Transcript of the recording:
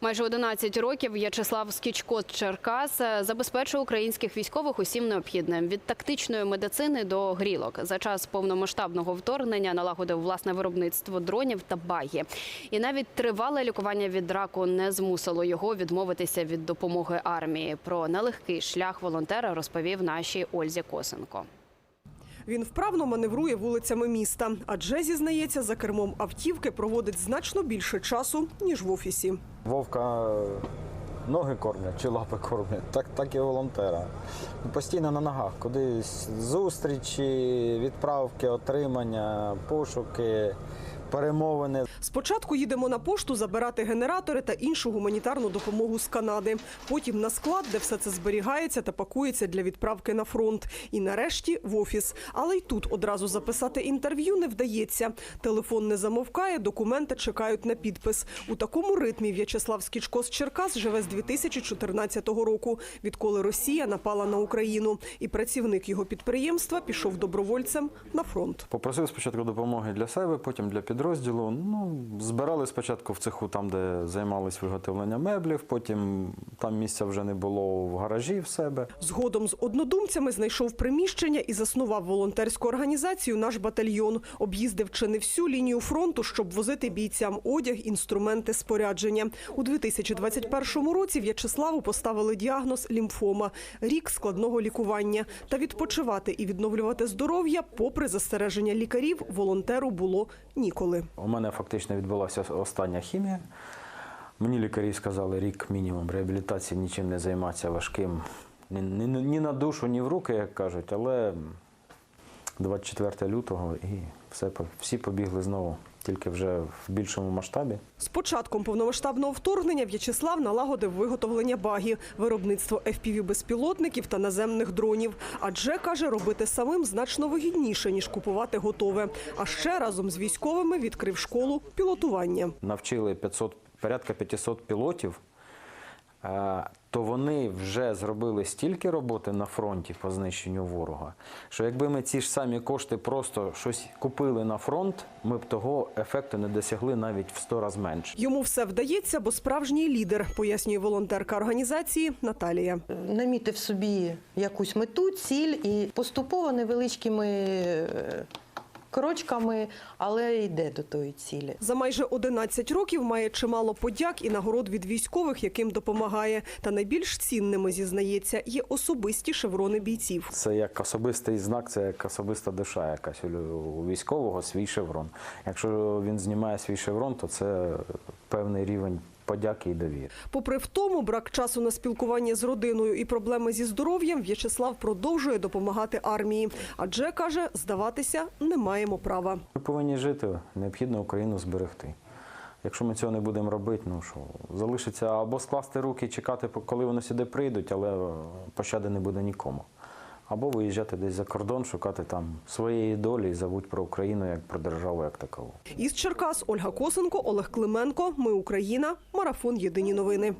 Майже 11 років В'ячеслав Скічко Черкас е, забезпечує українських військових усім необхідним від тактичної медицини до грілок. За час повномасштабного вторгнення налагодив власне виробництво дронів та багі. І навіть тривале лікування від раку не змусило його відмовитися від допомоги армії. Про нелегкий шлях волонтера розповів нашій Ользі Косенко. Він вправно маневрує вулицями міста, адже зізнається, за кермом автівки проводить значно більше часу ніж в офісі. Вовка ноги кормлять чи лапи кормлять, так, так і волонтера. Постійно на ногах, кудись зустрічі, відправки, отримання, пошуки, перемовини. Спочатку їдемо на пошту забирати генератори та іншу гуманітарну допомогу з Канади. Потім на склад, де все це зберігається та пакується для відправки на фронт. І нарешті в офіс. Але й тут одразу записати інтерв'ю не вдається. Телефон не замовкає, документи чекають на підпис. У такому ритмі В'ячеслав Скічко з Черкас живе з 2014 року, відколи Росія напала на Україну. І працівник його підприємства пішов добровольцем на фронт. Попросив спочатку допомоги для себе, потім для підрозділу. Ну, збирали спочатку в цеху, там, де займались виготовленням меблів, потім там місця вже не було в гаражі в себе. Згодом з однодумцями знайшов приміщення і заснував волонтерську організацію Наш батальйон. Об'їздив чи не всю лінію фронту, щоб возити бійцям одяг, інструменти, спорядження. У 2021 році В'ячеславу поставили діагноз лімфома, рік складного лікування. Та відпочивати і відновлювати здоров'я, попри застереження лікарів, волонтеру було ніколи. У мене фактично відбулася остання хімія. Мені лікарі сказали рік мінімум реабілітації, нічим не займатися важким. Ні, ні, ні на душу, ні в руки, як кажуть, але 24 лютого і все, всі побігли знову, тільки вже в більшому масштабі. З початком повномасштабного вторгнення В'ячеслав налагодив виготовлення багі, виробництво FPV-безпілотників та наземних дронів. Адже, каже, робити самим значно вигідніше, ніж купувати готове. А ще разом з військовими відкрив школу пілотування. Навчили 500, порядка 500 пілотів, то вони вже зробили стільки роботи на фронті по знищенню ворога, що якби ми ці ж самі кошти просто щось купили на фронт, ми б того ефекту не досягли навіть в 100 разів менше. Йому все вдається, бо справжній лідер, пояснює волонтерка організації Наталія. намітив собі якусь мету, ціль і поступово невеличкими е, крочками, але йде до тої цілі. За майже 11 років має чимало подяк і нагород від військових, яким допомагає. Та найбільш цінними зізнається є особисті шеврони бійців. Це як особистий знак, це як особиста душа якась у у військового свій шеврон. Якщо він знімає свій шеврон, то це певний рівень подяки і довіри. Попри втому, брак часу на спілкування з родиною і проблеми зі здоров'ям, В'ячеслав продовжує допомагати армії. Адже каже, здаватися не маємо права. Ми повинні жити, необхідно Україну зберегти. Якщо ми цього не будемо робити, ну що залишиться або скласти руки, і чекати, коли вони сюди прийдуть, але е, пощади не буде нікому. Або виїжджати десь за кордон, шукати там своєї долі і забудь про Україну як про державу як такову. Із Черкас Ольга Косенко, Олег Клименко. Ми Україна. Марафон. Єдині новини.